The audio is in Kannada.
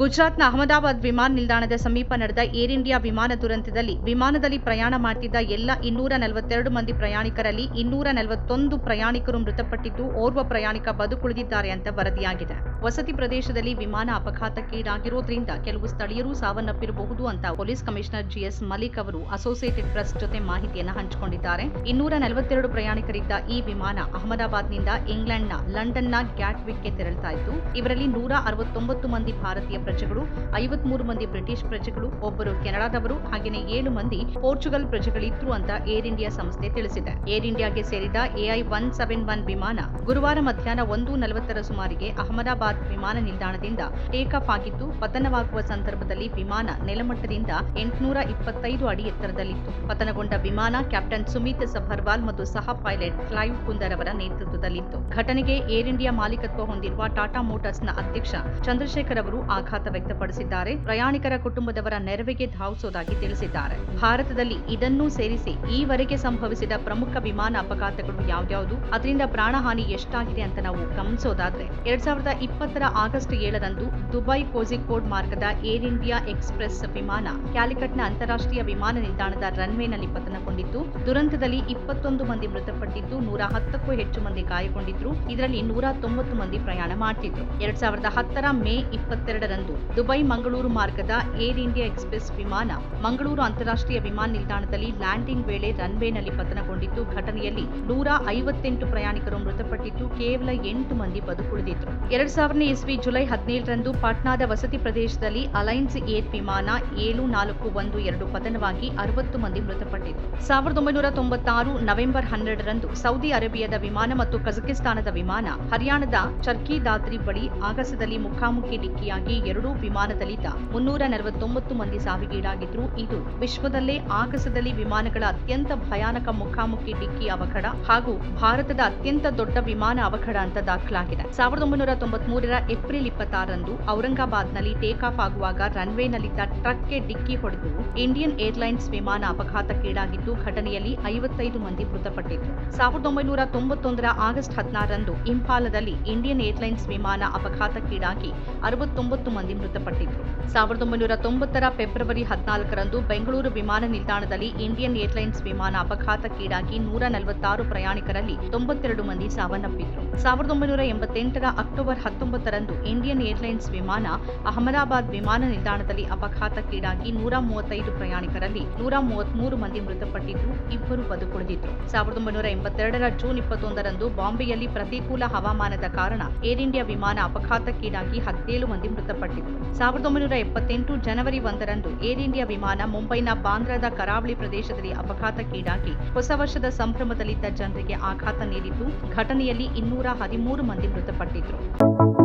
ಗುಜರಾತ್ನ ಅಹಮದಾಬಾದ್ ವಿಮಾನ ನಿಲ್ದಾಣದ ಸಮೀಪ ನಡೆದ ಏರ್ ಇಂಡಿಯಾ ವಿಮಾನ ದುರಂತದಲ್ಲಿ ವಿಮಾನದಲ್ಲಿ ಪ್ರಯಾಣ ಮಾಡ್ತಿದ್ದ ಎಲ್ಲ ಇನ್ನೂರ ನಲವತ್ತೆರಡು ಮಂದಿ ಪ್ರಯಾಣಿಕರಲ್ಲಿ ಇನ್ನೂರ ನಲವತ್ತೊಂದು ಪ್ರಯಾಣಿಕರು ಮೃತಪಟ್ಟಿದ್ದು, ಓರ್ವ ಪ್ರಯಾಣಿಕ ಬದುಕುಳಿದಿದ್ದಾರೆ ಅಂತ ವರದಿಯಾಗಿದೆ. ವಸತಿ ಪ್ರದೇಶದಲ್ಲಿ ವಿಮಾನ ಅಪಘಾತಕ್ಕೀಡಾಗಿರೋದ್ರಿಂದ ಕೆಲವು ಸ್ಥಳೀಯರು ಸಾವನ್ನಪ್ಪಿರಬಹುದು ಅಂತ ಪೊಲೀಸ್ ಕಮಿಷನರ್ ಜಿಎಸ್ ಮಲಿಕ್ ಅವರು ಅಸೋಸಿಯೇಟೆಡ್ ಪ್ರೆಸ್ ಜೊತೆ ಮಾಹಿತಿಯನ್ನು ಹಂಚಿಕೊಂಡಿದ್ದಾರೆ. ಇನ್ನೂರ ನಲವತ್ತೆರಡು ಪ್ರಯಾಣಿಕರಿದ್ದ ಈ ವಿಮಾನ ಅಹಮದಾಬಾದ್ನಿಂದ ಇಂಗ್ಲೆಂಡ್ನ ಲಂಡನ್ನ ಗ್ಯಾಟ್ವಿಕ್ಗೆ ತೆರಳುತ್ತಾ ಇತ್ತು. ಇವರಲ್ಲಿ ನೂರ ಅರವತ್ತೊಂಬತ್ತು ಮಂದಿ ಭಾರತೀಯ ಪ್ರಜೆಗಳು, ಐವತ್ಮೂರು ಮಂದಿ ಬ್ರಿಟಿಷ್ ಪ್ರಜೆಗಳು, ಒಬ್ಬರು ಕೆನಡಾದವರು, ಹಾಗೆಯೇ ಏಳು ಮಂದಿ ಪೋರ್ಚುಗಲ್ ಪ್ರಜೆಗಳಿದ್ರು ಅಂತ ಏರ್ ಇಂಡಿಯಾ ಸಂಸ್ಥೆ ತಿಳಿಸಿದೆ. ಏರ್ ಇಂಡಿಯಾಗೆ ಸೇರಿದ ಎಐ ಒನ್ ಸೆವೆನ್ ಒನ್ ವಿಮಾನ ಗುರುವಾರ ಮಧ್ಯಾಹ್ನ ಒಂದು ನಲವತ್ತರ ಸುಮಾರಿಗೆ ಅಹಮದಾಬಾದ್ ವಿಮಾನ ನಿಲ್ದಾಣದಿಂದ ಟೇಕ್ ಆಫ್ ಆಗಿದ್ದು, ಪತನವಾಗುವ ಸಂದರ್ಭದಲ್ಲಿ ವಿಮಾನ ನೆಲಮಟ್ಟದಿಂದ ಎಂಟುನೂರ ಇಪ್ಪತ್ತೈದು ಅಡಿ ಎತ್ತರದಲ್ಲಿತ್ತು. ಪತನಗೊಂಡ ವಿಮಾನ ಕ್ಯಾಪ್ಟನ್ ಸುಮಿತ್ ಸಭರ್ವಾಲ್ ಮತ್ತು ಸಹ ಪೈಲಟ್ ಕ್ಲೈವ್ ಕುಂದರ್ ಅವರ ನೇತೃತ್ವದಲ್ಲಿತ್ತು. ಘಟನೆಗೆ ಏರ್ ಇಂಡಿಯಾ ಮಾಲೀಕತ್ವ ಹೊಂದಿರುವ ಟಾಟಾ ಮೋಟಾರ್ಸ್ನ ಅಧ್ಯಕ್ಷ ಚಂದ್ರಶೇಖರ್ ಅವರು ಆಘಾತ ವ್ಯಕ್ತಪಡಿಸಿದ್ದಾರೆ. ಪ್ರಯಾಣಿಕರ ಕುಟುಂಬದವರ ನೆರವಿಗೆ ಧಾವಿಸುವುದಾಗಿ ತಿಳಿಸಿದ್ದಾರೆ. ಭಾರತದಲ್ಲಿ ಇದನ್ನೂ ಸೇರಿಸಿ ಈವರೆಗೆ ಸಂಭವಿಸಿದ ಪ್ರಮುಖ ವಿಮಾನ ಅಪಘಾತಗಳು ಯಾವ್ಯಾವುದು? ಅದರಿಂದ ಪ್ರಾಣಹಾನಿ ಎಷ್ಟಾಗಿದೆ ಅಂತ ನಾವು ಗಮನಿಸೋದಾದ್ರೆ, ಎರಡ್ ಸಾವಿರದ ಇಪ್ಪತ್ತರ ಆಗಸ್ಟ್ ಏಳರಂದು ದುಬೈ ಕೋಜಿಕೋಡ್ ಮಾರ್ಗದ ಏರ್ ಇಂಡಿಯಾ ಎಕ್ಸ್ಪ್ರೆಸ್ ವಿಮಾನ ಕ್ಯಾಲಿಕಟ್ನ ಅಂತಾರಾಷ್ಟ್ರೀಯ ವಿಮಾನ ನಿಲ್ದಾಣದ ರನ್ವೇನಲ್ಲಿ ಪತನಗೊಂಡಿತ್ತು. ದುರಂತದಲ್ಲಿ ಇಪ್ಪತ್ತೊಂದು ಮಂದಿ ಮೃತಪಟ್ಟಿದ್ದು, ನೂರ ಹತ್ತಕ್ಕೂ ಹೆಚ್ಚು ಮಂದಿ ಗಾಯಗೊಂಡಿದ್ರು. ಇದರಲ್ಲಿ ನೂರ ತೊಂಬತ್ತು ಮಂದಿ ಪ್ರಯಾಣ ಮಾಡ್ತಿದ್ರು. ಎರಡ್ ಸಾವಿರದ ಹತ್ತರ ಮೇ ಇಪ್ಪತ್ತೆರಡರಂದು ದುಬೈ ಮಂಗಳೂರು ಮಾರ್ಗದ ಏರ್ ಇಂಡಿಯಾ ಎಕ್ಸ್ಪ್ರೆಸ್ ವಿಮಾನ ಮಂಗಳೂರು ಅಂತಾರಾಷ್ಟ್ರೀಯ ವಿಮಾನ ನಿಲ್ದಾಣದಲ್ಲಿ ಲ್ಯಾಂಡಿಂಗ್ ವೇಳೆ ರನ್ವೇನಲ್ಲಿ ಪತನಗೊಂಡಿದ್ದು, ಘಟನೆಯಲ್ಲಿ ನೂರ ಐವತ್ತೆಂಟು ಪ್ರಯಾಣಿಕರು ಮೃತಪಟ್ಟಿದ್ದು, ಕೇವಲ ಎಂಟು ಮಂದಿ ಬದುಕುಳಿದಿದ್ರು. ಎರಡ್ ಸಾವಿರನೇ ಇಸ್ವಿ ಜುಲೈ ಹದಿನೇಳರಂದು ಪಾಟ್ನಾದ ವಸತಿ ಪ್ರದೇಶದಲ್ಲಿ ಅಲೈನ್ಸ್ ಏರ್ ವಿಮಾನ ಏಳು ನಾಲ್ಕು ಒಂದು ಎರಡು ಪತನವಾಗಿ ಅರವತ್ತು ಮಂದಿ ಮೃತಪಟ್ಟಿದ್ದರು ಸಾವಿರದ ಒಂಬೈನೂರ ತೊಂಬತ್ತಾರು ನವೆಂಬರ್ ಹನ್ನೆರಡರಂದು ಸೌದಿ ಅರೇಬಿಯಾದ ವಿಮಾನ ಮತ್ತು ಕಜಕಿಸ್ತಾನದ ವಿಮಾನ ಹರಿಯಾಣದ ಚರ್ಕಿ ದಾದ್ರಿ ಬಳಿ ಆಗಸದಲ್ಲಿ ಮುಖಾಮುಖಿ ಡಿಕ್ಕಿಯಾಗಿ ಎರಡೂ ವಿಮಾನದಲ್ಲಿದ್ದ ಮುನ್ನೂರ ನಲವತ್ತೊಂಬತ್ತು ಮಂದಿ ಸಾವಿಗೀಡಾಗಿದ್ರು ಇದು ವಿಶ್ವದಲ್ಲೇ ಆಕಾಶದಲ್ಲಿ ವಿಮಾನಗಳ ಅತ್ಯಂತ ಭಯಾನಕ ಮುಖಾಮುಖಿ ಡಿಕ್ಕಿ ಅವಘಡ ಹಾಗೂ ಭಾರತದ ಅತ್ಯಂತ ದೊಡ್ಡ ವಿಮಾನ ಅವಘಡ ಅಂತ ದಾಖಲಾಗಿದೆ. ಸಾವಿರದ ಒಂಬೈನೂರ ತೊಂಬತ್ಮೂರರ ಏಪ್ರಿಲ್ ಇಪ್ಪತ್ತಾರರಂದು ಔರಂಗಾಬಾದ್ನಲ್ಲಿ ಟೇಕ್ ಆಫ್ ಆಗುವಾಗ ರನ್ವೇನಲ್ಲಿದ್ದ ಟ್ರಕ್ಗೆ ಡಿಕ್ಕಿ ಹೊಡೆದು ಇಂಡಿಯನ್ ಏರ್ಲೈನ್ಸ್ ವಿಮಾನ ಅಪಘಾತಕ್ಕೀಡಾಗಿದ್ದು ಘಟನೆಯಲ್ಲಿ ಐವತ್ತೈದು ಮಂದಿ ಮೃತಪಟ್ಟಿದ್ರು. ಸಾವಿರದ ಒಂಬೈನೂರ ತೊಂಬತ್ತೊಂದರ ಆಗಸ್ಟ್ ಹದಿನಾರರಂದು ಇಂಫಾಲದಲ್ಲಿ ಇಂಡಿಯನ್ ಏರ್ಲೈನ್ಸ್ ವಿಮಾನ ಅಪಘಾತಕ್ಕೀಡಾಗಿ ಅರವತ್ತೊಂಬತ್ತು ಮಂದಿ ಮೃತಪಟ್ಟಿದ್ದರು ಸಾವಿರದ ಒಂಬೈನೂರ ತೊಂಬತ್ತರ ಫೆಬ್ರವರಿ ಹದಿನಾಲ್ಕರಂದು ಬೆಂಗಳೂರು ವಿಮಾನ ನಿಲ್ದಾಣದಲ್ಲಿ ಇಂಡಿಯನ್ ಏರ್ಲೈನ್ಸ್ ವಿಮಾನ ಅಪಘಾತಕ್ಕೀಡಾಗಿ ನೂರ ನಲವತ್ತಾರು ಪ್ರಯಾಣಿಕರಲ್ಲಿ ತೊಂಬತ್ತೆರಡು ಮಂದಿ ಸಾವನ್ನಪ್ಪಿದ್ರು. ಸಾವಿರದ ಒಂಬೈನೂರ ಎಂಬತ್ತೆಂಟರ ಅಕ್ಟೋಬರ್ ಹತ್ತೊಂಬತ್ತರಂದು ಇಂಡಿಯನ್ ಏರ್ಲೈನ್ಸ್ ವಿಮಾನ ಅಹಮದಾಬಾದ್ ವಿಮಾನ ನಿಲ್ದಾಣದಲ್ಲಿ ಅಪಘಾತಕ್ಕೀಡಾಗಿ ನೂರ ಮೂವತ್ತೈದು ಪ್ರಯಾಣಿಕರಲ್ಲಿ ನೂರ ಮೂವತ್ಮೂರು ಮಂದಿ ಮೃತಪಟ್ಟಿದ್ದು ಇಬ್ಬರು ಬದುಕುಳಿದಿದ್ರು. ಸಾವಿರದ ಒಂಬೈನೂರ ಎಂಬತ್ತೆರಡರ ಜೂನ್ ಇಪ್ಪತ್ತೊಂದರಂದು ಬಾಂಬೆಯಲ್ಲಿ ಪ್ರತಿಕೂಲ ಹವಾಮಾನದ ಕಾರಣ ಏರ್ ಇಂಡಿಯಾ ವಿಮಾನ ಅಪಘಾತಕ್ಕೀಡಾಗಿ ಹದಿನೇಳು ಮಂದಿ ಮೃತಪಟ್ಟಿದ್ದರು ಸಾವಿರದ ಒಂಬೈನೂರ ಎಪ್ಪತ್ತೆಂಟು ಜನವರಿ ಒಂದರಂದು ಏರ್ ಇಂಡಿಯಾ ವಿಮಾನ ಮುಂಬೈನ ಬಾಂದ್ರಾದ ಕರಾವಳಿ ಪ್ರದೇಶದಲ್ಲಿ ಅಪಘಾತಕ್ಕೀಡಾಗಿ ಹೊಸ ವರ್ಷದ ಸಂಭ್ರಮದಲ್ಲಿದ್ದ ಜನರಿಗೆ ಆಘಾತ ನೀಡಿದ್ದು, ಘಟನೆಯಲ್ಲಿ ಇನ್ನೂರ ಹದಿಮೂರು ಮಂದಿ ಮೃತಪಟ್ಟಿದ್ರು.